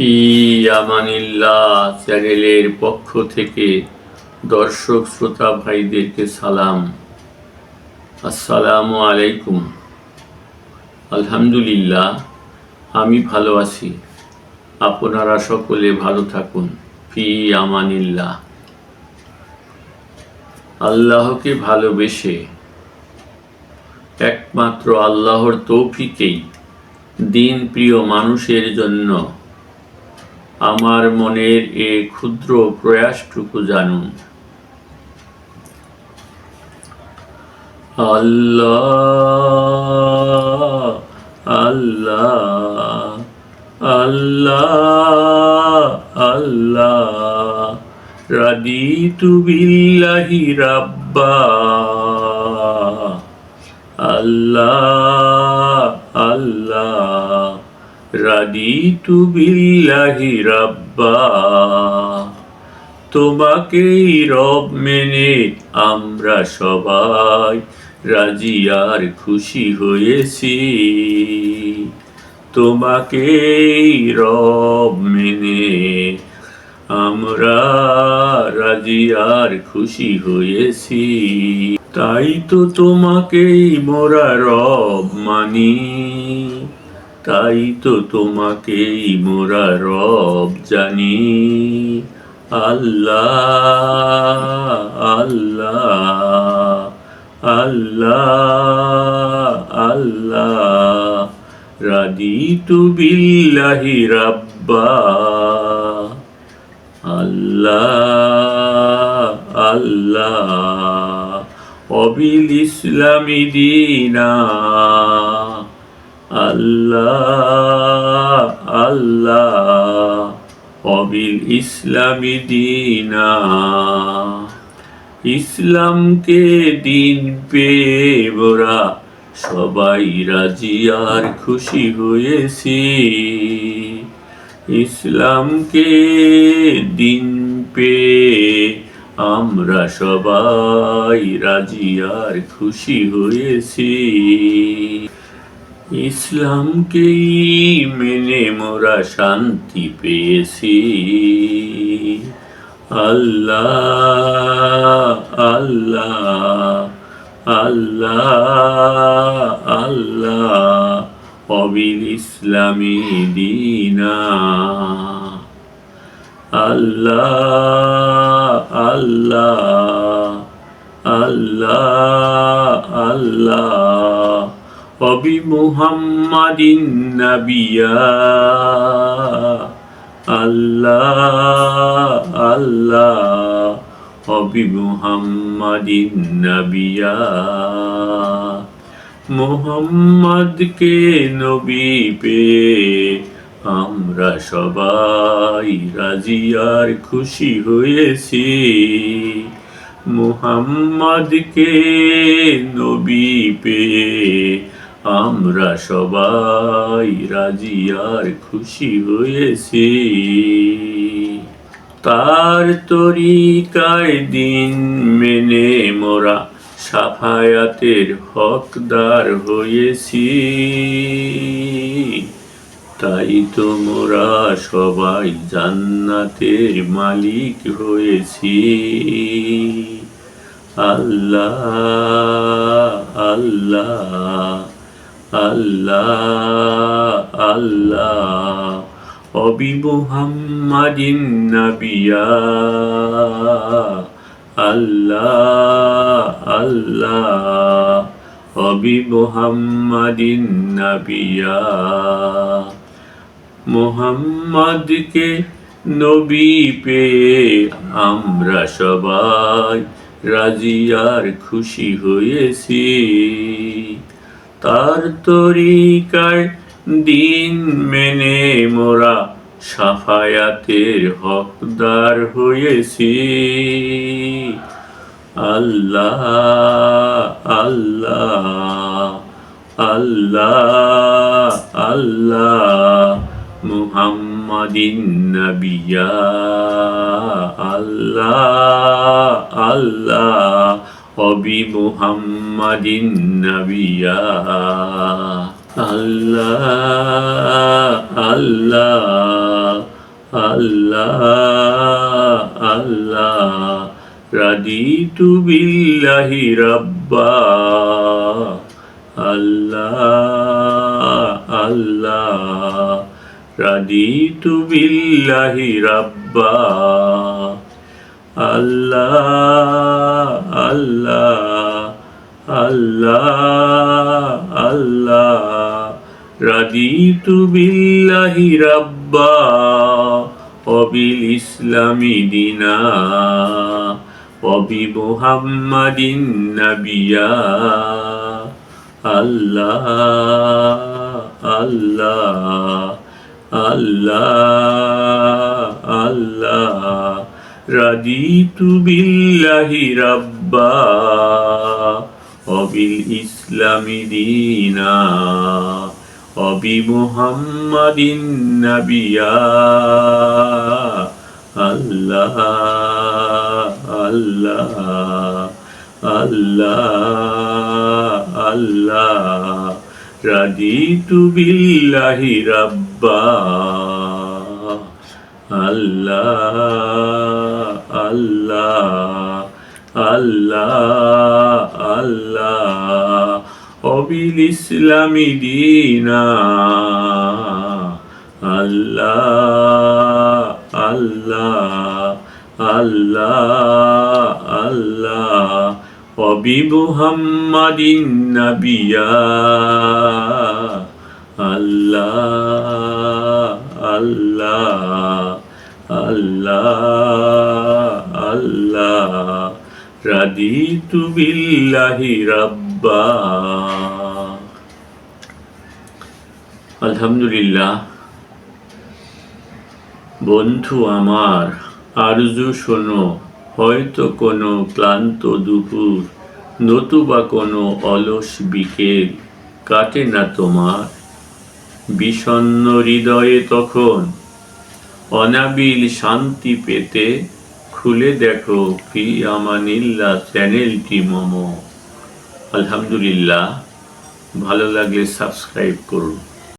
ফি আমানিল্লাহ চ্যানেলের পক্ষ থেকে দর্শক শ্রোতা ভাইদেরকে সালাম। আসসালামু আলাইকুম। আলহামদুলিল্লাহ, আমি ভালো আছি। আপনারা সকলে ভালো থাকুন। ফি আমানিল্লাহ আল্লাহকে ভালোবেসে একমাত্র আল্লাহর তৌফিকেই দিন প্রিয় মানুষের জন্য আমার মনের এ ক্ষুদ্র প্রয়াসটুকু জানুন। আল্লাহ আল্লাহ আল্লাহ আল্লাহ, রাদিতু বিল্লাহি রাব্বা। আল্লাহ। আল্লাহ রাদিতু বিল্লাহি রাব্বা। তোমাকেই রব মেনে আমরা সবাই রাজি আর খুশি হয়েছি। তোমাকেই রব মেনে আমরা রাজি আর খুশি হয়েছি। তাই তো তোমাকেই মোরা রব মানি। তাই তো তোমাকেই মোরা রব জানি। আল্লাহ আল্লাহ আল্লাহ আল্লাহ রাদিতু বিল্লাহি রাব্বা। আল্লাহ আল্লাহ, অবিল ইসলামী দিনা। আল্লাহ আল্লাহ, অবিল ইসলামী দিনা। ইসলামকে দিন পেয়ে মোরা সবাই রাজি আর খুশি হয়েছি। ইসলামকে দিন পেয়ে আমরা সবাই রাজি আর খুশি হয়েছি। ইসলামকেই মেনে মোরা শান্তি পেয়েছি। আল্লাহ আল্লাহ আল্লাহ আল্লাহ, অবিল ইসলামী দিনা। আল্লাহ আল্লাহ আল্লাহ আল্লাহ। নবিয়া। আল্লাহ অবি মুহাম্মাদিন নবিয়া। মোহাম্মদকে নবী পেয়ে আমরা সবাই রাজি আর খুশি হয়েছি। মুহাম্মদকে নবী পেয়ে আমরা সবাই রাজি আর খুশি হয়েছি। তার তরিকায় দিন মেনে মোরা সাফায়াতের হকদার হয়েছি। তাই তো মোরা সবাই জান্নাতের মালিক হয়েছি। আল্লাহ আল্লাহ। আল্লাহ আল্লাহ, অবি মুহাম্মাদিন নবিয়া। আল্লাহ আল্লাহ, অবি মুহাম্মাদিন নবিয়া। মুহাম্মাদকে নবী পেয়ে আমরা সবাই রাজি আর খুশি হয়েছি। তার তরিকায় দিন মেনে মোরা সাফায়াতের হকদার হয়েছি। আল্লাহ আল্লাহ আল্লাহ আল্লাহ, মুহাম্মাদিন নবিয়া। আল্লাহ আল্লাহ অবি মুহাম্মাদিন নবিয়া আল্লাহ আল্লাহ আল্লাহ আল্লাহ রাদিতু বিল্লাহি রাব্বা আল্লাহ আল্লাহ রাদিতু বিল্লাহি রাব্বা আল্লাহ আল্লাহ আল্লাহ আল্লাহ। রাদিতু বিল্লাহি রাব্বা অবিল ইসলামি দিনা অবি মুহাম্মাদিন নাবিয়া। আল্লাহ আল্লাহ আল্লাহ আল্লাহ। রাদিতু বিল্লাহি রাব্বা অবিল ইসলামি দিনা অবি মুহাম্মাদিন নাবিয়া, আল্লাহ আল্লাহ আল্লাহ আল্লাহ রাদিতু বিল্লাহি রাব্বা, আল্লাহ। আল্লাহ আল্লাহ আল্লাহ, অবিল ইসলামি দিনা, আল্লাহ আল্লাহ আল্লাহ আল্লাহ, অবি মুহাম্মাদিন নাবিয়া, আল্লাহ আল্লাহ আল্লাহ আল্লাহ, রাদিতু বিল্লাহি রাব্বা। আলহামদুলিল্লাহ, বন্ধু আমার, আরজু শোনো, হয়তো কোনো ক্লান্ত দুপুর, নতুবা কোনো অলস বিকেল, কাটে না তোমার। বিষণ্ণ হৃদয়ে তখন অনাবিল শান্তি পেতে খুলে দেখো ফি আমানিল্লা চ্যানেলটি মম। আলহামদুলিল্লাহ ভালো লাগলে সাবস্ক্রাইব করুন।